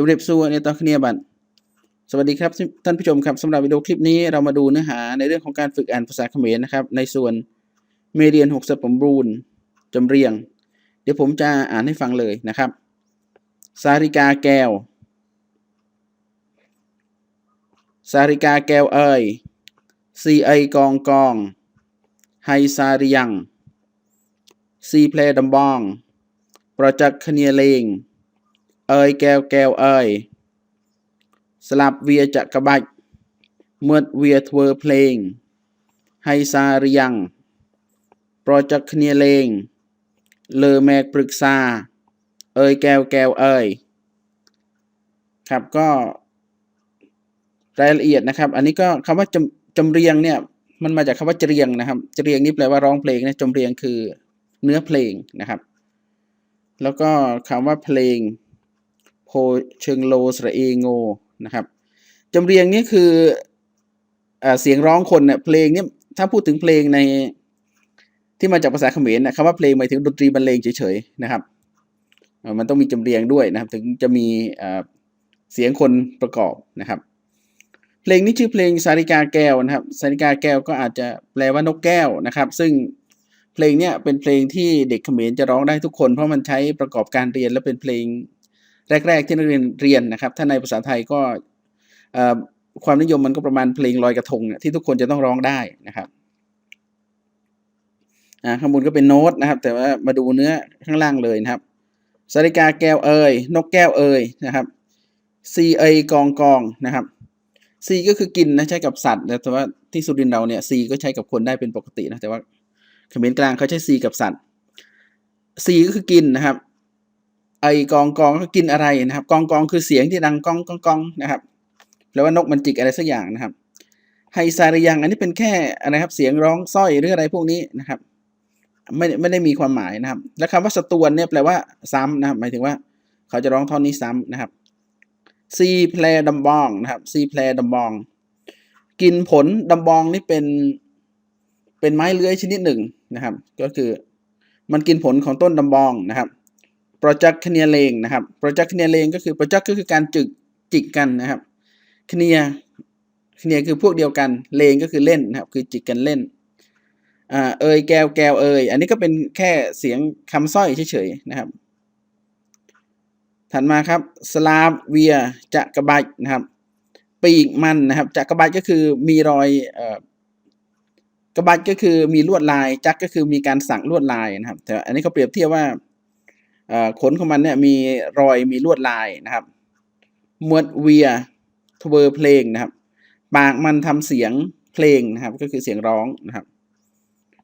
จุเรียบสู้ในตอนเนี้บันสวัสดีครับท่านผู้ชมครับสำหรับวิดีโอคลิปนี้เรามาดูเนื้อหาในเรื่องของการฝึกอ่านภาษาเขมรนะครับ ในส่วนเมเรียนหกสปมบูรณ์จำเรียง เดี๋ยวผมจะอ่านให้ฟังเลยนะครับ สาริกาแก้ว สาริกาแก้วเอ่ยซีไอกองกองไฮซาริยังซีเพลดำบอง ประจักษ์คเนียเลง เอ่ยแก้วแก้วเอ่ยสลับเวียจักรบัจเมื่อเวียทเวอเพลงไฮซาริยังปรจักคเนียเลงเลอแมกปรึกษาเอ่ยแก้วแก้วเอยครับก็รายละเอียดนะครับ อันนี้ก็คำว่าจำจำเรียงเนี่ย มันมาจากคำว่าจเรียงนะครับจเรียงนี่แปลว่าร้องเพลงนะจำเรียงคือเนื้อเพลงนะครับ แล้วก็คำว่าเพลง โพเชิงโลสระเอโงนะครับจำเรียงนี่คืออเสียงร้องคนเนี่ยเพลงเนี่ยถ้าพูดถึงเพลงในที่มาจากภาษาเขมรนะคำว่าเพลงหมายถึงดนตรีบรรเลงเฉยๆนะครับมันต้องมีจำเรียงด้วยนะครับ ถึงจะมีเสียงคนประกอบนะครับ เพลงนี้ชื่อเพลงสาริกาแก้วนะครับ สาริกาแก้วก็อาจจะแปลว่านกแก้วนะครับ ซึ่งเพลงเนี้ยเป็นเพลงที่เด็กเขมรจะร้องได้ทุกคน เพราะมันใช้ประกอบการเรียนและเป็นเพลง แรก ๆ ที่นักเรียนเรียนนะครับ ถ้าในภาษาไทยก็ความนิยมมันก็ประมาณเพลงลอยกระทงที่ทุกคนจะต้องร้องได้นะครับข้างบนก็เป็นโน้ตนะครับ แต่ว่ามาดูเนื้อข้างล่างเลยนะครับสาริกาแก้วเอ่ยนกแก้วเอ่ยนะครับซีเอกองกองนะครับซีก็คือกินนะใช้กับสัตว์แต่ว่าที่สุรินทร์เราเนี่ยซีก็ใช้กับคนได้เป็นปกตินะแต่ว่าเขมรกลางเขาใช้ซีกับสัตว์ซีก็คือกินนะครับ ไอกองกองก็กินอะไรนะครับ กองกองคือเสียงที่ดังกองกองกองนะครับแปลว่านกมันจิกอะไรสักอย่างนะครับไฮซาริยังอันนี้เป็นแค่อะไรครับเสียงร้องสร้อยหรืออะไรพวกนี้นะครับไม่ไม่ได้มีความหมายนะครับ และคำว่าสตวนเนี่ยแปลว่าซ้ำนะครับ หมายถึงว่า เขาจะร้องท่อนนี้ซ้ำนะครับซีแพลดัมบองนะครับซีแพลดัมบอง กินผลดัมบองนี่เป็นเป็นไม้เลื้อยชนิดหนึ่งนะครับ ก็คือมันกินผลของต้นดัมบองนะครับ โปรจักคเนียเลงนะครับโปรจักคเนียเลงก็คือโปรจักก็คือการจึกจิกกันนะครับคเนียคเนียคือพวกเดียวกันเลงก็คือเล่นนะครับคือจิกกันเล่นอ่าเอยแก้วแก้วเอยอันนี้ก็เป็นแค่เสียงคำสร้อยเฉยๆนะครับ ถัดมาครับสลาฟเวียจะกระบายนะครับปีกมันนะครับจะกระบายก็คือมีรอยเอ่อกระบายก็คือมีลวดลายจักก็คือมีการสั่งลวดลายนะครับแต่อันนี้เขาเปรียบเทียบว่า ขนของมันเนี่ยมีรอยมีลวดลายนะครับมวดเวียทเวอร์เพลงนะครับ ปากมันทำเสียงเพลงนะครับ ก็คือเสียงร้องนะครับ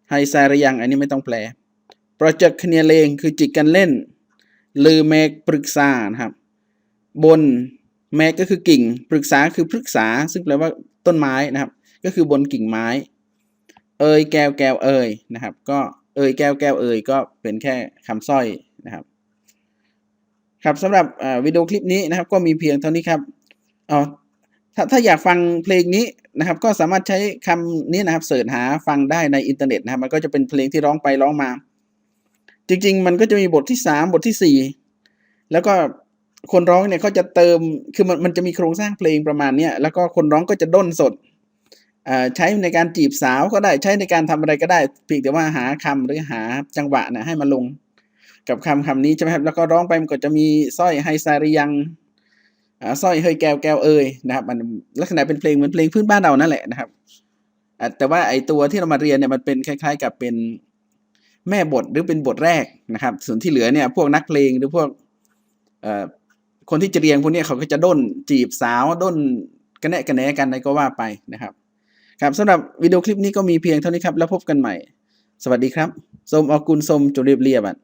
ไฮไซระยัง อันนี้ไม่ต้องแปลโปรเจกต์คเนียเลงคือจิกกันเล่น ลือเมกปรึกษานะครับ บนแมกก็คือกิ่ง ปรึกษาคือปรึกษา ซึ่งแปลว่าต้นไม้นะครับ ก็คือบนกิ่งไม้ เอยแก้วแก้วเอยนะครับ ก็เอยแก้วแก้วเอยก็เป็นแค่คำสร้อยนะครับ ครับสำหรับวิดีโอคลิปนี้นะครับก็มีเพียงเท่านี้ครับอ๋อถ้าถ้าอยากฟังเพลงนี้นะครับ ก็สามารถใช้คำนี้นะครับเสิร์ชหาฟังได้ในอินเทอร์เน็ตนะครับ มันก็จะเป็นเพลงที่ร้องไปร้องมา จริง ๆ มันก็จะมีบทที่สามบทที่สี่แล้วก็คนร้องเนี่ยเขาจะเติมคือมันมันจะมีโครงสร้างเพลงประมาณเนี้ยแล้วก็คนร้องก็จะด้นสดใช้ในการจีบสาวก็ได้ใช้ในการทำอะไรก็ได้เพียงแต่ว่าหาคำหรือหาจังหวะนะให้มาลง กับคำคำนี้ใช่ไหมครับ แล้วก็ร้องไปมันก็จะมีสร้อยไฮซาริยังสร้อยเฮยแก้วแก้วเอ่ยนะครับมันลักษณะเป็นเพลงเหมือนเพลงพื้นบ้านเรานั่นแหละนะครับแต่ว่าไอตัวที่เรามาเรียนเนี่ยมันเป็นคล้ายๆ กับเป็นแม่บทหรือเป็นบทแรกนะครับ ส่วนที่เหลือเนี่ยพวกนักเพลงหรือพวกคนที่จะเรียงพวกนี้เขาก็จะด้นจีบสาวด้นกระแนะกระแหนกันอะไรก็ว่าไปนะครับ ครับสำหรับวิดีโอคลิปนี้ก็มีเพียงเท่านี้ครับ แล้วพบกันใหม่ สวัสดีครับสมอกุลสมจุเรียบเรียบอะ